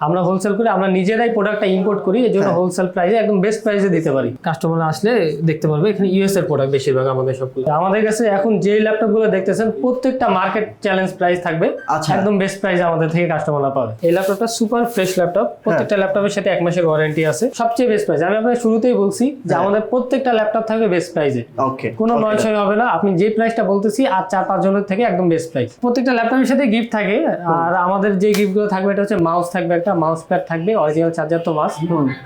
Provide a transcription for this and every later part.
আমরা হোলসেল করে আমরা নিজেরাই প্রোডাক্টটা ইম্পোর্ট করি এই জন্য হ্যাঁ। হোলসেল প্রাইসে একদম বেস্ট প্রাইসে দিতে পারি। কাস্টমার আসলে দেখতে পারবে এখানে ইউএস এর প্রোডাক্ট বেশিরভাগ আমাদের সবগুলো। আমাদের কাছে এখন যে ল্যাপটপগুলো দেখতেছেন প্রত্যেকটা মার্কেট চ্যালেঞ্জ প্রাইস থাকবে। আচ্ছা। একদম বেস্ট প্রাইস আমাদের থেকে কাস্টমাররা পাবে। এই ল্যাপটপটা সুপার ফ্রেশ ল্যাপটপ প্রত্যেকটা ল্যাপটপের সাথে এক মাসের ওয়ারেন্টি আছে। সবচেয়ে বেস্ট প্রাইস আমি আপনাকে শুরুতেই বলছি যে হ্যাঁ। আমাদের প্রত্যেকটা ল্যাপটপ থাকবে বেস্ট প্রাইসে ওকে কোনো নয় ছয় হবে না। আপনি যে প্রাইসটা বলতেছি আর চার পাঁচ জনের থেকে একদম বেস্ট প্রাইস প্রত্যেকটা ল্যাপটপের সাথে গিফট থাকে আর আমাদের যে গিফটগুলো থাকবে এটা হচ্ছে মাউস থাকবে একটা। মাউস প্যাড থাকবে অরিজিনাল চার্জার তো মাস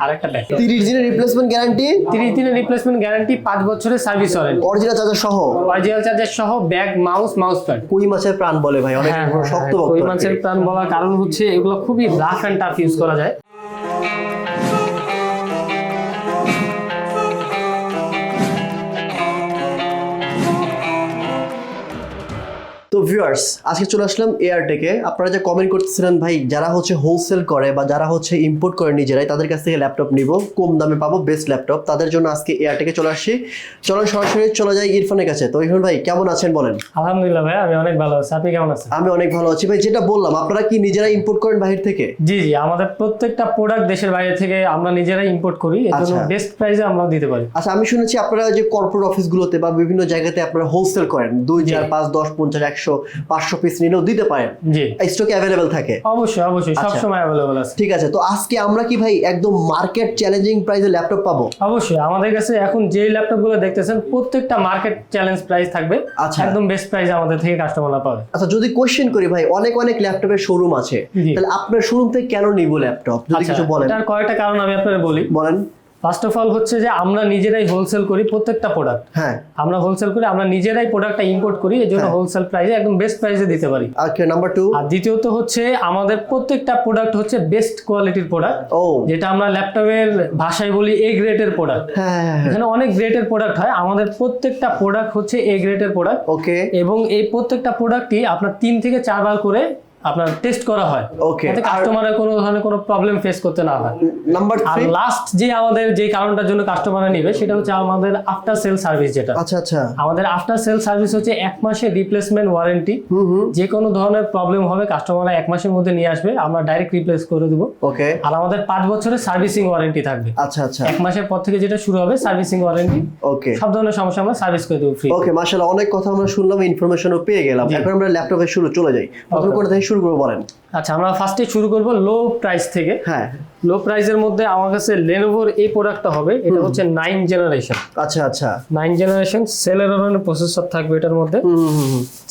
আর একটা ব্যাগ তিরিশ দিনের রিপ্লেসমেন্ট গ্যারান্টি তিরিশ দিনের রিপ্লেসমেন্ট গ্যারান্টি 5 বছরের সার্ভিস ওয়ারেন্টি অরিজিনাল চার্জার সহ? অরিজিনাল চার্জার সহ ব্যাগ মাউস মাউস প্যাড কই মাছের প্রাণ বলে ভাই? অনেক হ্যাঁ শক্ত বক্তব্য কই মাছের প্রাণ বলার কারণ হচ্ছে এগুলো খুবই রাফ এন্ড টাফ ইউজ করা যায়। তো ভিউয়ার্স আজকে চলে আসলাম এয়ারটেকে আপনারা যে কমেন্ট করতেছিলেন ভাই যারা হচ্ছে হোলসেল করে বা যারা হচ্ছে ইম্পোর্ট করে নিজেরাই তাদের কাছ থেকে ল্যাপটপ নিব। কম দামে পাবো বেস্ট ল্যাপটপ তাদের জন্য আজকে এয়ারটেকে চলে আসছি চলুন সরাসরি চলে যাই ইরফানের কাছে। তো ইরফান ভাই কেমন আছেন বলেন? আলহামদুলিল্লাহ ভাই আমি অনেক ভালো আছি। আপনি কেমন আছেন? আমি অনেক ভালো আছি। ভাই যেটা বললাম আপনারা কি নিজেরা ইম্পোর্ট করেন বাহির থেকে? জি জি আমাদের প্রত্যেকটা প্রোডাক্ট দেশের বাইরে থেকে আমরা নিজেরাই ইম্পোর্ট করি। এর জন্য আচ্ছা। বেস্ট প্রাইসে আমরা দিতে পারি। আচ্ছা আমি শুনেছি আপনারা যে কর্পোরেট অফিসগুলোতে বা বিভিন্ন জায়গাতে আপনারা হোলসেল করেন। দুই চার পাঁচ দশ পঞ্চাশ একশো পাঁচশো পিস নিলেও দিতে পারেন। স্টকে অ্যাভেলেবেল থাকে। অবশ্যই অবশ্যই আচ্ছা। সবসময় অ্যাভেলেবল আছে। ঠিক আছে তো আজকে আমরা কি ভাই একদম মার্কেট চ্যালেঞ্জিং প্রাইসে ল্যাপটপ পাবো? অবশ্যই আমাদের কাছে এখন যে ল্যাপটপগুলো দেখতেছেন প্রত্যেকটা মার্কেট চ্যালেঞ্জ প্রাইস থাকবে। আচ্ছা। একদম বেস্ট প্রাইস আমাদের থেকে কাস্টমাররা পাবে। আচ্ছা যদি কোশ্চেন করি ভাই অনেক অনেক ল্যাপটপের শোরুম আছে। তাহলে আপনার শোরুম থেকে কেন নিব ল্যাপটপ যদি আচ্ছা, কিছু বলেন। এটার কয়েকটা কারণ আমি আপনাদের বলি। বলেন। ফার্স্ট অফ অল হচ্ছে যে আমরা নিজেরাই হোলসেল করি প্রত্যেকটা প্রোডাক্ট হ্যাঁ। আমরা হোলসেল করি আমরা নিজেরাই প্রোডাক্টটা ইম্পোর্ট করি এই জন্য হ্যাঁ। হোলসেল প্রাইসে একদম বেস্ট প্রাইসে দিতে পারি। আর কি নাম্বার টু আর দ্বিতীয়ত হচ্ছে আমাদের প্রত্যেকটা প্রোডাক্ট হচ্ছে বেস্ট কোয়ালিটির প্রোডাক্ট যেটা আমরা ল্যাপটপের ভাষায় বলি এ গ্রেডের প্রোডাক্ট হ্যাঁ হ্যাঁ হ্যাঁ এখানে অনেক গ্রেডের প্রোডাক্ট হয়। আমাদের প্রত্যেকটা প্রোডাক্ট হচ্ছে এ গ্রেডের প্রোডাক্ট ওকে এবং এই প্রত্যেকটা প্রোডাক্টই আপনার তিন থেকে চারবার করে আপনার টেস্ট করা হয়। ওকে যাতে কাস্টমারের কোনো ধরনের কোনো প্রবলেম ফেস করতে না হয়। নাম্বার আর লাস্ট যে আমাদের যে কারণটার জন্য কাস্টমাররা নিবে সেটা হচ্ছে আমাদের আফটার সেল সার্ভিস যেটা। আচ্ছা আচ্ছা। আমাদের আফটার সেল সার্ভিস হচ্ছে এক মাসের রিপ্লেসমেন্ট ওয়ারেন্টি হুম হুম। যে কোনো ধরনের প্রবলেম হবে কাস্টমাররা এক মাসের মধ্যে নিয়ে আসবে আমরা ডাইরেক্ট রিপ্লেস করে দেবো। ওকে আর আমাদের পাঁচ বছরের সার্ভিসিং ওয়ারেন্টি থাকবে। আচ্ছা আচ্ছা। এক মাসের পর থেকে যেটা শুরু হবে সার্ভিসিং ওয়ারেন্টি ওকে সব ধরনের সমস্যা আমরা সার্ভিস করে দেবো ফ্রি ওকে মাশাআল্লাহ অনেক কথা আমরা শুনলাম ইনফরমেশনও পেয়ে গেলাম। এখন আমরা ল্যাপটপে শুরু চলে যাই। প্রথম Okay. শুরু করব বলেন। আচ্ছা আমরা ফার্স্টে শুরু করব লো প্রাইস থেকে। হ্যাঁ। লো প্রাইসের মধ্যে আমার কাছে লেনোভোর এই প্রোডাক্টটা হবে। এটা হচ্ছে নাইন জেনারেশন আচ্ছা আচ্ছা। নাইন জেনারেশন সেলেরনের প্রসেসর থাকবে এটার মধ্যে।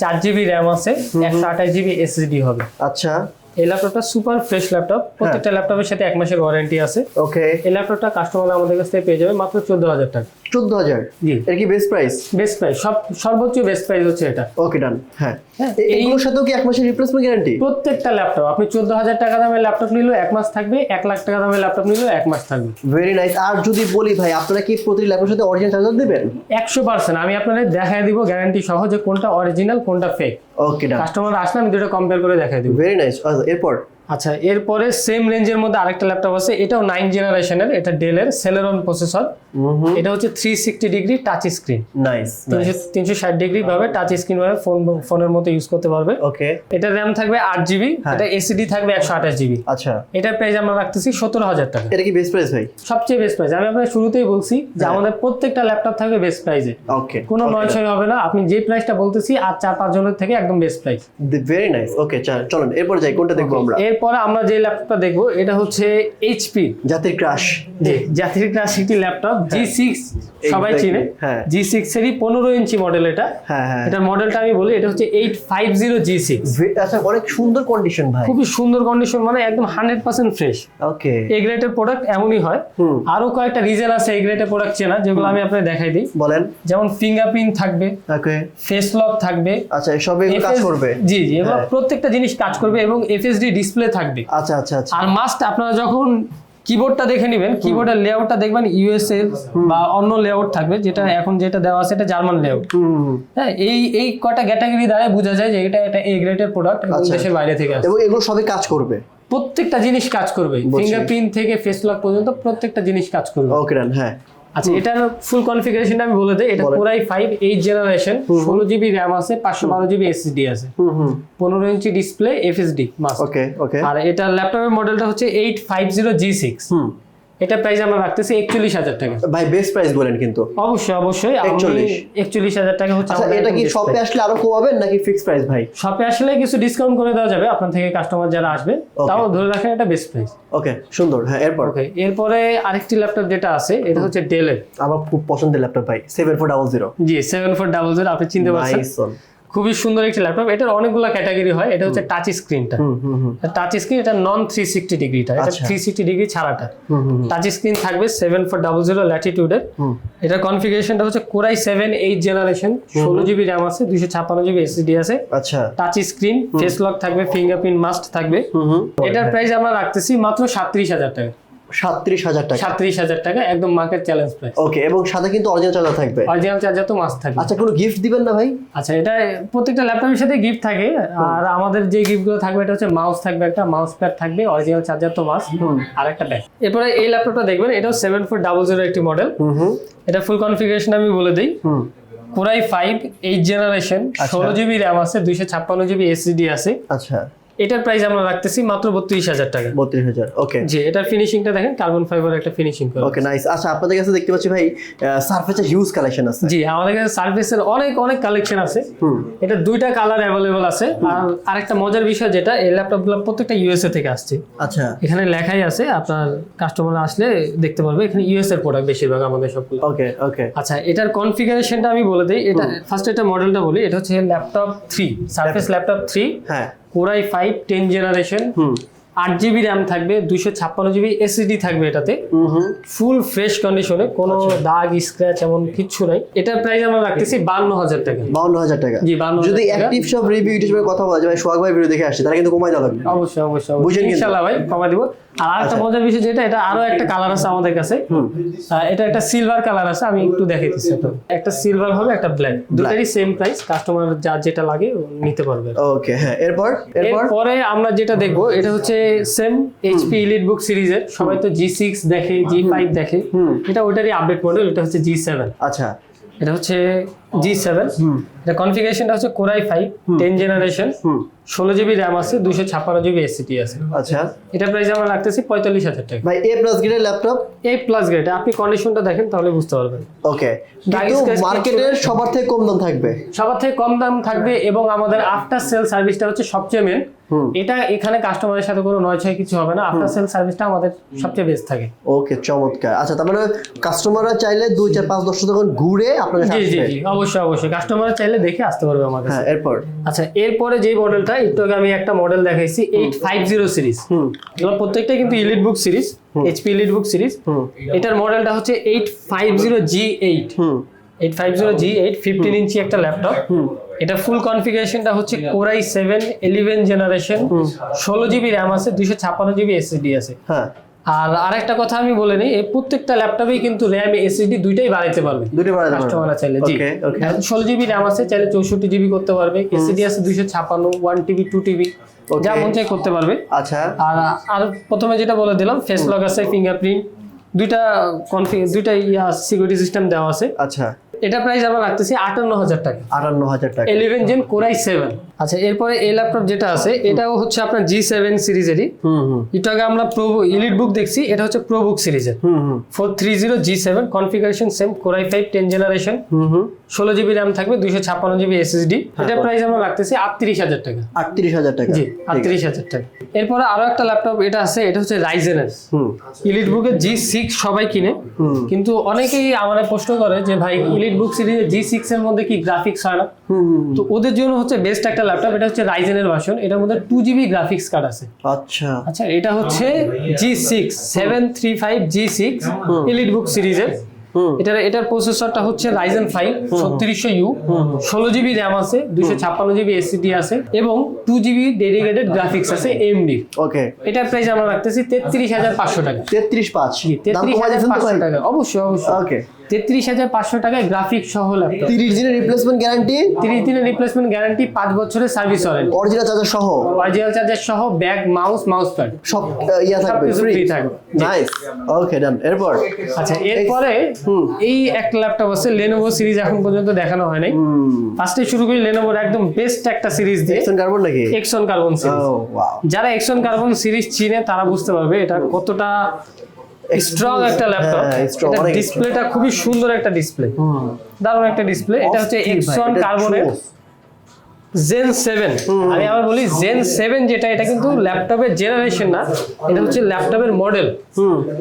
চার জিবি র্যাম আছে একশো আঠাশ জিবি এসএসডি হবে। আচ্ছা। এই ল্যাপটপটা সুপার ফ্রেশ ল্যাপটপ প্রত্যেকটা ল্যাপটপের সাথে এক মাসের ওয়ারেন্টি আছে। ওকে এই ল্যাপটপটা কাস্টমার আমাদের কাছ থেকে পেয়ে যাবে মাত্র চোদ্দ হাজার টাকা। চোদ্দ হাজার। এর কি বেস্ট প্রাইস বেস্ট প্রাইস সব সর্বোচ্চ বেস্ট প্রাইস হচ্ছে এটা। ওকে ডান হ্যাঁ। হ্যাঁ, এই- এগুলোর সাথেও কি এক মাসের রিপ্লেসমেন্ট গ্যারান্টি প্রত্যেকটা ল্যাপটপ আপনি চোদ্দ হাজার টাকা দামের ল্যাপটপ নিলেও এক মাস থাকবে এক লাখ টাকা দামের ল্যাপটপ নিলেও এক মাস থাকবে। ভেরি নাইস আর যদি বলি ভাই আপনারা কি প্রতি ল্যাপটপের সাথে অরিজিনাল চার্জার দেবেন? একশো পার্সেন্ট আমি আপনাদের দেখাই দিব গ্যারান্টি সহ যে কোনটা অরিজিনাল কোনটা ফেক ওকে ডান কাস্টমার আসলে আমি দুটো কম্পেয়ার করে দেখাই দিব। ভেরি নাইস এরপর? আচ্ছা এরপরে সেম রেঞ্জের মধ্যে আরেকটা ল্যাপটপ আছে এটাও নাইন জেনারেশনের এটা ডেলের সেলেরন প্রসেসর এটা হচ্ছে three sixty degree touch screen nice তিনশো তিনশো ষাট ডিগ্রি ভাবে টাচ স্ক্রিন ভাবে ফোন ফোনের মতো ইউজ করতে পারবে। ওকে এটা র্যাম থাকবে আট জিবি হ্যাঁ। এটা এসিডি থাকবে একশো আঠাশ জিবি আচ্ছা। এটার প্রাইস আমরা রাখতেছি সতেরো হাজার টাকা। এটা কি বেস্ট প্রাইস ভাই? সবচেয়ে বেস্ট প্রাইস আমি আপনার শুরুতেই বলছি যে হ্যাঁ। আমাদের প্রত্যেকটা ল্যাপটপ থাকবে বেস্ট প্রাইসে ওকে কোনো নয় ছয় হবে না। আপনি যে প্রাইসটা বলতেছি আর চার পাঁচ জনের থেকে একদম best price very nice okay চলুন এরপর যাই কোনটা দেখব আমরা? এরপরে আমরা যে ল্যাপটপটা দেখব এটা হচ্ছে এইচপি জাতির ক্রাশ জি জাতির ক্লাস একটি ল্যাপটপ জি সিক্স সবাই চিনে। হ্যাঁ। জি সিক্স এরই পনেরো ইঞ্চি মডেল এটা। হ্যাঁ হ্যাঁ। এটার মডেলটা আমি বলি এটা হচ্ছে eight five zero G six আচ্ছা অনেক সুন্দর কন্ডিশন ভাই। খুবই সুন্দর কন্ডিশন মানে একদম হান্ড্রেড পার্সেন্ট ফ্রেশ ওকে এই গ্রেডের প্রোডাক্ট এমনই হয়। আরও কয়েকটা রিজন আছে এই গ্রেডের প্রোডাক্ট চেনা যেগুলো আমি আপনাকে দেখাই দিই। বলেন। যেমন ফিঙ্গারপ্রিন্ট থাকবে। ওকে ফেস লক থাকবে। আচ্ছা এসব এগুলো কাজ করবে। জি জি এগুলো হ্যাঁ। প্রত্যেকটা জিনিস কাজ করবে এবং এফএসডি ডিসপ্লে থাকবে। আচ্ছা আচ্ছা আচ্ছা। আর মাস্ট আপনারা যখন কিবোর্ডটা দেখে নেবেন কিবোর্ডের লেআউটটা দেখবেন ইউএসএ বা অন্য লেআউট থাকবে যেটা এখন যেটা দেওয়া আছে এটা জার্মান লেআউট হ্যাঁ এই এই কটা ক্যাটাগরি দ্বারা বোঝা যায় যে এটা এটা এ গ্রেডের প্রোডাক্ট। দেশের বাইরে থেকে আসে এবং এগুলো সবই কাজ করবে? প্রত্যেকটা জিনিস কাজ করবে। ফিঙ্গারপ্রিন্ট থেকে ফেস লক পর্যন্ত প্রত্যেকটা জিনিস কাজ করবে। ওকে ডান হ্যাঁ। আচ্ছা এটার ফুল কনফিগারেশনটা আমি বলে দেই এটা। Core i five eight generation ষোলো জিবি র্যাম আছে পাঁচশো বারো জিবি এসএসডি আছে। Hmm hmm. পনেরো inch display FSD must okay okay আর এটা ল্যাপটপের মডেলটা হচ্ছে eight five zero G six হুম। এটা প্রাইস আমরা রাখতেছি একচল্লিশ হাজার টাকা। ভাই বেস্ট প্রাইস বলেন কিন্তু। অবশ্যই অবশ্যই। 41 একচল্লিশ। হাজার টাকা হচ্ছে আচ্ছা এটা কি শপে আসলে আরও কমাবেন নাকি ফিক্স প্রাইস ভাই? শপে আসলে কিছু ডিসকাউন্ট করে দেওয়া যাবে আপনার থেকে কাস্টমার যারা আসবে তাও ধরে রাখেন এটা বেস্ট প্রাইস ওকে সুন্দর। হ্যাঁ এরপর? ওকে এরপরে আরেকটি ল্যাপটপ যেটা আছে এটা হচ্ছে ডেলের আমার খুব পছন্দের ল্যাপটপ ভাই। Seven four double zero G seven four double zero আপনি চিনতে পারছেন। খুবই সুন্দর একটি ল্যাপটপ এটার অনেকগুলো ক্যাটাগরি হয়। এটা হচ্ছে টাচ স্ক্রিনটা টাচ স্ক্রিন এটা নন থ্রি সিক্সটি ডিগ্রিটা এটা। থ্রি সিক্সটি ডিগ্রি ছাড়াটা। টাচ স্ক্রিন থাকবে সেভেন ফোর ডাবল জিরো ল্যাটিটিউডের এটার কনফিগারেশনটা হচ্ছে core i seven eight generation ষোলো জিবি র্যাম আছে দুইশো ছাপ্পান্ন জিবি এসএসডি আছে। আচ্ছা। টাচ স্ক্রিন ফেস লক থাকবে ফিঙ্গারপ্রিন্ট মাস্ট থাকবে। এটার প্রাইস আমরা রাখতেছি মাত্র সাতত্রিশ হাজার টাকা। সাতত্রিশ হাজার টাকা। সাতত্রিশ হাজার টাকা একদম মার্কেট চ্যালেঞ্জ প্রাইস ওকে এবং সাথে কিন্তু অরিজিনাল চার্জার থাকবে। অরিজিনাল চার্জার তো মাস্ট থাকবে আচ্ছা কোনো গিফট দিবেন না ভাই? আচ্ছা এটা প্রত্যেকটা ল্যাপটপের সাথে গিফট থাকে। আর আমাদের যে গিফটগুলো থাকবে এটা হচ্ছে মাউস থাকবে একটা মাউস প্যাড থাকবে অরিজিনাল চার্জার তো মাস্ট আর একটা ব্যাগ এরপরে এই ল্যাপটপটা দেখবেন এটাও সেভেন ফোর ডাবল জিরো একটি মডেল এটা ফুল কনফিগারেশন আমি বলে দিই। হুম। Core i five eight generation. ষোলো জিবি র্যাম আছে দুইশো ছাপ্পান্ন জিবি এসএসডি আছে। আচ্ছা। এটার প্রাইস আমরা রাখতেছি মাত্র বত্রিশ হাজার টাকা। বত্রিশ হাজার ওকে জি এটার ফিনিশিংটা দেখেন কার্বন ফাইবার একটা ফিনিশিং করে ওকে নাইস আচ্ছা আপনাদের কাছে দেখতে পাচ্ছি ভাই সার্ফেসের হিউজ কালেকশন আছে। জি আমাদের কাছে সার্ভিসের অনেক অনেক কালেকশন আছে। এটা দুইটা কালার অ্যাভেলেবল আছে। আর আরেকটা মজার বিষয় যেটা এই ল্যাপটপগুলো প্রত্যেকটা ইউএসএ থেকে আসছে। আচ্ছা। এখানে লেখাই আছে আপনার কাস্টমার আসলে দেখতে পারবে এখানে ইউএস এর প্রোডাক্ট বেশিরভাগ আমাদের সবগুলো। ওকে ওকে আচ্ছা এটার কনফিগারেশনটা আমি বলে দিই। এটা ফার্স্ট এটা মডেলটা বলি এটা হচ্ছে laptop three Surface laptop three হ্যাঁ। Core i five ten generation হুম। আট জিবি র্যাম থাকবে দুশো ছাপ্পান্ন জিবি এসিডি থাকবে এটাতে। ফুল ফ্রেশ কন্ডিশনে কোনো দাগ স্ক্র্যাচ এমন কিছু নাই। এটার প্রাইস আমরা রাখতেছি বান্ন হাজার টাকা। বান্ন হাজার টাকা। জি, বান্ন যদি। অ্যাক্টিভ সব রিভিউ ইউটিউবে কথা বলা যায় ভাই সোহাগ ভাই ভিডিও দেখে আসছে তারা কিন্তু কমাই দেওয়া লাগবে। অবশ্যই অবশ্যই বুঝেন ভাই কমা দিব। আর আরেকটা মজার বিষয় যেটা এটা আরও একটা কালার আছে আমাদের কাছে। এটা একটা সিলভার কালার আছে আমি একটু দেখাইতেছি আপনাকে। একটা সিলভার হবে একটা ব্ল্যাক দুটারই সেম প্রাইস কাস্টমার যার যেটা লাগে নিতে পারবে। ওকে হ্যাঁ এরপর? এরপর? এরপরে আমরা যেটা দেখব এটা হচ্ছে সেম এইচপি ইলিট বুক সিরিজের সবাই তো জি সিক্স দেখে জি ফাইভ দেখে। এটা ওইটারই আপডেট মডেল এটা হচ্ছে জি সেভেন আচ্ছা। এটা হচ্ছে জি সেভেন এটা কনফিগারেশনটা হচ্ছে core i five ten generation ষোলো জিবি র্যাম আছে দুশো ছাপ্পান্ন জিবি এসিটি আছে। আচ্ছা। এটা প্রাইস আমরা রাখতেছি পঁয়তাল্লিশ হাজার টাকা। ভাই এ প্লাস গ্রেডের ল্যাপটপ এই প্লাস গ্রেড আপনি কন্ডিশনটা দেখেন তাহলে বুঝতে পারবেন। ওকে মার্কেটের সবার থেকে কম দাম থাকবে। সবার থেকে কম দাম থাকবে এবং আমাদের আফটার সেল সার্ভিসটা হচ্ছে সবচেয়ে মেন। এটা এখানে কাস্টমারের সাথে কোনো নয় ছয় কিছু হবে না। আফটার সেল সার্ভিসটা আমাদের সবচেয়ে বেস্ট থাকে। ওকে চমৎকার। আচ্ছা তার মানে কাস্টমাররা চাইলে দুই চার পাঁচ দশ তখন ঘুরে আপনাদের জি অবশ্যই অবশ্যই। কাস্টমার চাইলে দেখে আসতে পারবে আমার কাছে। হ্যাঁ এরপর? আচ্ছা এরপরে যে মডেলটা একটু আগে আমি একটা মডেল দেখাইছি এইট ফাইভ জিরো সিরিজ হুম। এগুলো প্রত্যেকটা কিন্তু EliteBook series HP EliteBook series হুম। এটার মডেলটা হচ্ছে eight five zero G eight হুম। Eight five zero G eight fifteen inch একটা ল্যাপটপ হুম। এটা ফুল কনফিগারেশনটা হচ্ছে core i seven eleven generation ষোলো জিবি র্যাম আছে দুশো ছাপ্পান্ন জিবি এসএসডি আছে। হ্যাঁ। আর আরেকটা কথা আমি বলে নিই এই প্রত্যেকটা ল্যাপটপেই কিন্তু র্যাম এসএসডি দুইটাই বাড়াইতে পারবে। দুটো বাড়াতে। কাস্টমাররা চাইলে জি। ওকে ওকে ষোলো জিবি র্যাম আছে চাইলে চৌষট্টি জিবি করতে পারবে। এসএসডি আছে দুইশো ছাপ্পান্ন ওয়ান টিবি টু টিবি যা মন চাই করতে পারবে। আচ্ছা। আর আর প্রথমে যেটা বলে দিলাম ফেস লক আছে ফিঙ্গারপ্রিন্ট দুইটা কনফি দুইটা ইয়া সিকিউরিটি সিস্টেম দেওয়া আছে। আচ্ছা। এটা প্রাইস আমরা রাখতেছি আটান্ন হাজার টাকা। আটান্ন হাজার টাকা। ইলেভেন জেন কোরাই সেভেন আচ্ছা এরপরে এই ল্যাপটপ যেটা আছে এটাও হচ্ছে আপনার জি সেভেন সিরিজেরই। হুম হুম। একটু আগে আমরা প্রো ইলিট বুক দেখছি এটা হচ্ছে প্রো বুক সিরিজের four three zero G seven configuration same core i five ten generation ষোলো জিবি র্যাম থাকবে দুইশো ছাপ্পান্ন জিবি এসএসডি। এটা প্রাইস আমরা রাখতেছি আটত্রিশ হাজার টাকা। আটত্রিশ হাজার টাকা। জি আটত্রিশ হাজার টাকা। এরপরে আরও একটা ল্যাপটপ এটা আছে এটা হচ্ছে রাইজেনের হুম। ইলিট বুকের জি সিক্স সবাই কিনে। কিন্তু অনেকেই আমাদের প্রশ্ন করে যে ভাই ইলিট বুক সিরিজের জি সিক্স এর মধ্যে কি গ্রাফিক্স হয় না? তো ওদের জন্য হচ্ছে বেস্ট একটা ল্যাপটপ এটা হচ্ছে রাইজেনের ভার্সন এটার মধ্যে টু জিবি গ্রাফিক্স কার্ড আছে। আচ্ছা। আচ্ছা এটা হচ্ছে G six seven three five G six EliteBook সিরিজের এটার এটার প্রসেসরটা হচ্ছে রাইজেন ফাইভ ছত্রিশশো ইউ ষোলো জিবি র্যাম আছে দুশো ছাপ্পান্ন জিবি এসিডি আছে এবং two two GB dedicated graphics আছে এমডি ওকে এটার প্রাইস আমরা রাখতেছি তেত্রিশ হাজার পাঁচশো টাকা। তেত্রিশ পাঁচ। তেত্রিশ হাজার পাঁচশো টাকা। অবশ্যই অবশ্যই। ওকে তেত্রিশ হাজার পাঁচশো টাকায় গ্রাফিক্স সহ ল্যাপটপ তিরিশ দিনের রিপ্লেসমেন্ট গ্যারান্টি তিরিশ দিনের রিপ্লেসমেন্ট গ্যারান্টি পাঁচ বছরের সার্ভিস ওয়ারেন্টি অরিজিনাল চার্জার সহ? অরিজিনাল চার্জার সহ ব্যাগ মাউস মাউস প্যাড সব ইয়া থাকবে ফ্রি থাকবে। নাইস ওকে ডান এরপর? আচ্ছা এরপরে এই একটা ল্যাপটপ আছে লেনোভো সিরিজ এখন পর্যন্ত দেখানো হয় নাই। ফার্স্টে শুরু করি লেনোভোর একদম বেস্ট একটা সিরিজ দিয়ে। এক্সন কার্বন নাকি? এক্সন কার্বন সিরিজ যারা এক্সন কার্বন সিরিজ চিনে তারা বুঝতে পারবে এটা কতটা স্ট্রং একটা ল্যাপটপ ডিসপ্লেটা খুবই সুন্দর একটা ডিসপ্লে দারুণ একটা ডিসপ্লে এটা হচ্ছে এক্সন কার্বনের। জেন সেভেন আমি আবার বলি জেন সেভেন যেটা এটা কিন্তু ল্যাপটপের জেনারেশন না। এটা হচ্ছে ল্যাপটপের মডেল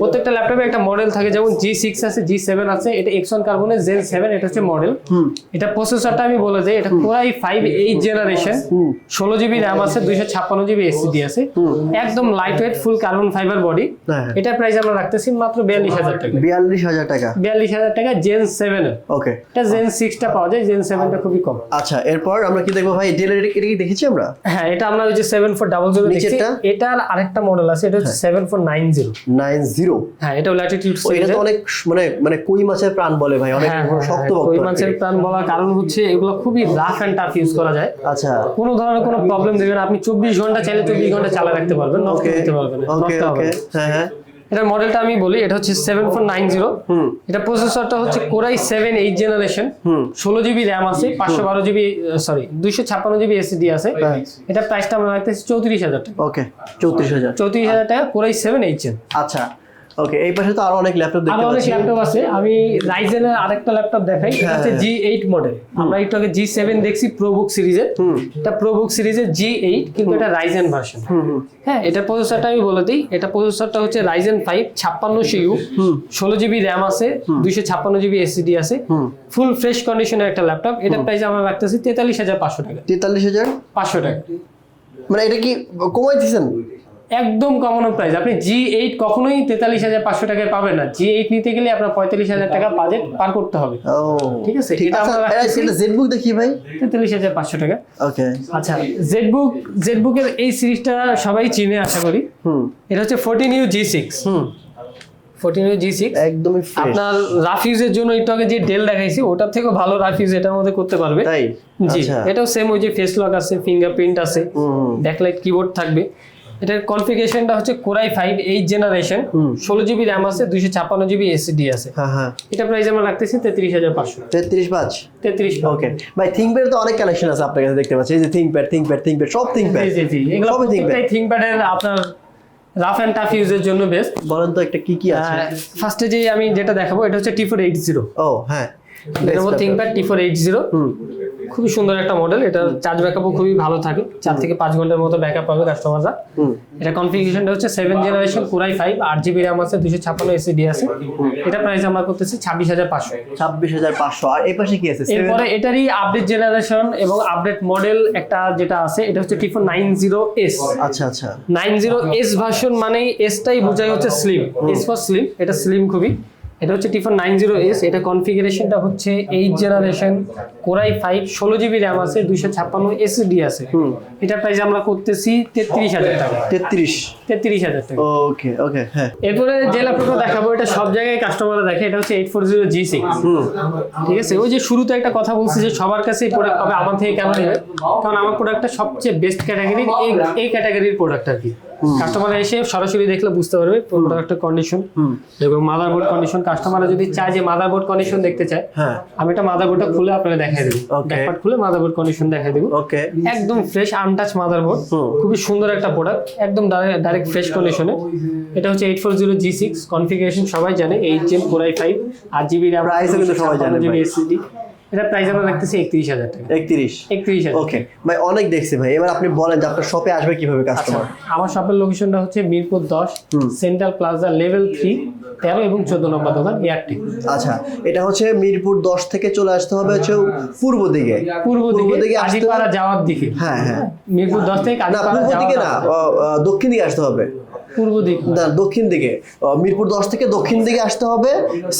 প্রত্যেকটা ল্যাপটপে একটা মডেল থাকে যেমন জি সিক্স আছে জি সেভেন আছে এটা এক্সন কার্বনের জেন সেভেন এটা হচ্ছে মডেল এটা প্রসেসরটা আমি বলে যাই এটা core i five eight generation ষোলো জিবি র্যাম আছে দুইশো ছাপ্পান্ন জিবি এসিডি আছে। একদম light weight full carbon fibre body. এটা প্রাইস আমরা রাখতেছি মাত্র বিয়াল্লিশ হাজার টাকা। বিয়াল্লিশ হাজার টাকা। বিয়াল্লিশ হাজার টাকা জেন সেভেন ওকে এটা জেন সিক্সটা পাওয়া যায় জেন সেভেনটা খুবই কম। আচ্ছা এরপর আমরা কি দেখব ভাই ডেল এটা কি দেখেছি আমরা? হ্যাঁ এটা আমরা ওই যে সেভেন ফোর ডাবল জিরো দেখছি। নিচেরটা? এটার আরেকটা মডেল আছে এটা হচ্ছে seven four nine zero nine zero হ্যাঁ এটা ল্যাটিটিউড এটা তো অনেক মানে মানে কই মাছের প্রাণ বলে ভাই অনেক হ্যাঁ শক্ত ওই বক্ত মাছের প্রাণ বলার কারণ হচ্ছে এগুলো খুবই রাফ অ্যান্ড টাফ ইউজ করা যায়। আচ্ছা। কোনো ধরনের কোনো প্রবলেম দেবে না আপনি চব্বিশ ঘণ্টা চাইলে চব্বিশ ঘণ্টা চালা রাখতে পারবেন নষ্ট ওকে করতে পারবেন না, ওকে ওকে হ্যাঁ হ্যাঁ। এটার মডেলটা আমি বলি এটা হচ্ছে সেভেন ফোর নাইন জিরো হুম। এটা প্রসেসরটা হচ্ছে core i seven eight generation হুম। ষোলো জিবি র্যাম আছে পাঁচশো বারো জিবি সরি দুইশো ছাপ্পান্ন জিবি এসডি আছে। এটা প্রাইসটা আমরা রাখতেছি চৌত্রিশ হাজার টাকা। ওকে চৌত্রিশ হাজার। চৌত্রিশ হাজার টাকা কোরাই সেভেন এইট জেন আচ্ছা ওকে এই পাশে তো আরও অনেক ল্যাপটপ দেখতে অনেক ল্যাপটপ আছে। আমি রাইজেনের আরেকটা ল্যাপটপ দেখাই। এটা হচ্ছে হ্যাঁ, মডেল আমরা একটু আগে জি সেভেন দেখছি প্রোবুক সিরিজের। এটা প্রোবুক সিরিজের কিন্তু এটা রাইজেন ভার্সন হ্যাঁ এটা প্রসেসরটা আমি বলে দিই। এটা প্রসেসরটা হচ্ছে রাইজেন ফাইভ ছাপ্পান্ন সিইউ হুম। ষোলো জিবি র্যাম আছে দুইশো ছাপ্পান্ন জিবি এসিডি আছে। ফুল ফ্রেশ কন্ডিশনের একটা ল্যাপটপ এটা প্রাইস আমরা হাজার পাঁচশো টাকা। তেতাল্লিশ হাজার? পাঁচশো টাকা। মানে এটা কি কমাই দিয়েছেন একদম কমন প্রাইস আপনি জি এইট কখনোই তেতাল্লিশ হাজার পাঁচশো টাকায় পাবেন না। জি এইট নিতে গেলে আপনার পঁয়তাল্লিশ হাজার টাকা বাজেট পার করতে হবে। ঠিক আছে, এটা আমরা দেখি ভাই। তেতাল্লিশ হাজার পাঁচশো টাকা। ওকে। আচ্ছা জেডবুক জেডবুকের এই সিরিজটা সবাই চিনে আশা করি। হুম। এটা হচ্ছে ফোরটিন ইউ জি সিক্স হুম। ফোরটিন ইউ জি সিক্স একদমই আপনার রাফ ইউজের জন্য একটু আগে যে ডেল দেখাইছি ওটার থেকেও ভালো রাফ ইউজ এটার মধ্যে করতে পারবে। তাই? জি আচ্ছা। এটাও সেম ওই যে ফেস লক আছে ফিঙ্গারপ্রিন্ট আছে। ব্যাকলাইট কিবোর্ড থাকবে। এটার কনফিগারেশনটা হচ্ছে core i five eight generation. ষোলো জিবি র্যাম আছে দুইশো ছাপ্পান্ন জিবি এসিডি আছে। হ্যাঁ হ্যাঁ। এটা প্রাইস আমরা রাখতেছি তেত্রিশ হাজার পাঁচশো তেত্রিশ পাঁচ? তেত্রিশ ওকে ভাই থিঙ্কপ্যাড তো অনেক কালেকশন আছে আপনার কাছে দেখতে পাচ্ছি। এই যে থিঙ্কপ্যাড থিঙ্কপ্যাড থিঙ্কপ্যাড সব থিঙ্কপ্যাড জি জি জি এগুলো সবই। প্রত্যেকটাই থিঙ্কপ্যাডের আপনার রাফ অ্যান্ড টাফ ইউজের জন্য বেস্ট বলেন তো একটা কি কি আছে? ফার্স্টে যে আমি যেটা দেখাবো এটা হচ্ছে টি ফোর এইট জিরো ও হ্যাঁ। ThinkPad T four eight zero হুম। খুবই সুন্দর একটা মডেল এটা চার্জ ব্যাকআপও খুবই ভালো থাকে। চার থেকে পাঁচ ঘণ্টার মতো ব্যাকআপ পাবে কাস্টমাররা এটা কনফিগারেশনটা হচ্ছে seven generation core i five আট জিবি র্যাম আছে দুশো ছাপ্পান্ন এসিডি আছে। এটা প্রাইস আমরা করতেছি ছাব্বিশ হাজার পাঁচশো। ছাব্বিশ হাজার পাঁচশো। আর এই পাশে কি আছে? এরপরে এটারই আপডেট জেনারেশন এবং আপডেট মডেল একটা যেটা আছে এটা হচ্ছে টিফোন নাইন জিরো এস। আচ্ছা আচ্ছা। নাইন জিরো এস ভার্সন মানেই এসটাই বোঝাই হচ্ছে স্লিম এস ফর স্লিম এটা স্লিম খুবই। এটা হচ্ছে টিফোন নাইন জিরো এস এটা কনফিগারেশনটা হচ্ছে eight generation core i five ষোলো জিবি র্যাম আছে দুইশো ছাপ্পান্ন এসডি আছে। এটা প্রাইস আমরা করতেছি তেত্রিশ হাজার টাকা। তেত্রিশ। তেত্রিশ হাজার টাকা। ওকে ওকে হ্যাঁ। এরপরে যে ল্যাপটপটা দেখাবো এটা সব জায়গায় কাস্টমাররা দেখে এটা হচ্ছে eight four zero G six ঠিক আছে? ওই যে শুরুতে একটা কথা বলছি যে সবার কাছে এই প্রোডাক্ট পাবে আমার থেকে কেন নেবে? কারণ আমার প্রোডাক্টটা সবচেয়ে বেস্ট ক্যাটাগরির এই এই ক্যাটাগরির প্রোডাক্ট আর কি। কাস্টমার এসে সরাসরি দেখলে বুঝতে পারবে প্রোডাক্টের কন্ডিশন এবং মাদারবোর্ড কন্ডিশন কাস্টমার যদি চায় যে মাদারবোর্ড কন্ডিশন দেখতে চায় হ্যাঁ। আমি এটা মাদারবোর্ডটা খুলে আপনাকে দেখাই দেবো। ব্যাকপার্ট খুলে মাদারবোর্ড কন্ডিশন দেখাই দেবো। ওকে একদম ফ্রেশ আনটাচ মাদারবোর্ড। খুবই সুন্দর একটা প্রোডাক্ট একদম ডাইরেক্ট ফ্রেশ কন্ডিশনে এটা হচ্ছে eight four zero G six configuration সবাই জানে eight gen four I five আট জিবি র্যাম Price ও কিন্তু সবাই জানে জিবি ভাই। এটা প্রাইস আমরা রাখতেছি টাকা। ওকে ভাই অনেক দেখছি ভাই। এবার আপনি বলেন যে আপনার শপে আসবে কীভাবে আচ্ছা কাস্টমার আমার শপের লোকেশনটা হচ্ছে মিরপুর দশ হুম। সেন্ট্রাল প্লাজা লেভেল থ্রি তেরো এবং চোদ্দ নম্বর দোকান এয়ারটেক আচ্ছা এটা হচ্ছে মিরপুর দশ থেকে চলে আসতে হবে হচ্ছে পূর্ব দিকে। পূর্ব দিকে আসতে যাওয়ার দিকে। হ্যাঁ হ্যাঁ। মিরপুর দশ থেকে কাজীপাড়া দিকে না দক্ষিণ দিকে আসতে হবে। পূর্ব দিক। না দক্ষিণ দিকে। মিরপুর দশ থেকে দক্ষিণ দিকে আসতে হবে।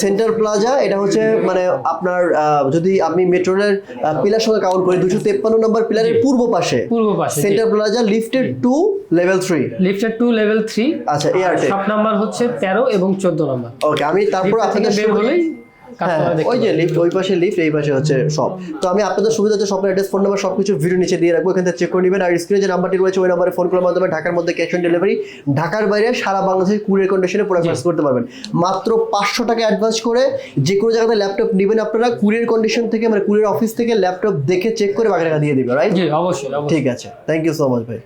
সেন্টার প্লাজা এটা হচ্ছে মানে আপনার যদি আমি মেট্রো রেলের পিলার সঙ্গে কাউন্ট করি দুশো তেপ্পান্ন নম্বর পিলারের পূর্ব পাশে। পূর্ব পাশে centre plaza lifted to level three লিফটের টু লেভেল থ্রি আচ্ছা এয়ারটেল সাত নাম্বার হচ্ছে তেরো এবং চোদ্দ নাম্বার। ওকে আমি তারপর আপনাদের বের হলেই ওই যে লিফট ওই পাশে লিফট এই পাশে হচ্ছে সব। তো আমি আপনাদের সুবিধাতে সব অ্যাড্রেস ফোন নাম্বার সবকিছু ভিডিও নিচে দিয়ে রাখব। এখান থেকে চেক করে নেবেন। আর স্ক্রিনে যে নাম্বারটি রয়েছে ওই নাম্বারে ফোন করার মাধ্যমে ঢাকার মধ্যে ক্যাশ অন ডেলিভারি ঢাকার বাইরে সারা বাংলাদেশে কুরিয়ার কন্ডিশনে পুরো করতে পারবেন। মাত্র পাঁচশো টাকা অ্যাডভান্স করে যে কোনো জায়গাতে ল্যাপটপ নেবেন আপনারা কুরিয়ার কন্ডিশন থেকে মানে কুরিয়ার অফিস থেকে ল্যাপটপ দেখে চেক করে বাকি টাকা দিয়ে দিবে রাইট জি অবশ্যই ঠিক আছে। থ্যাংক ইউ সো মাচ ভাই।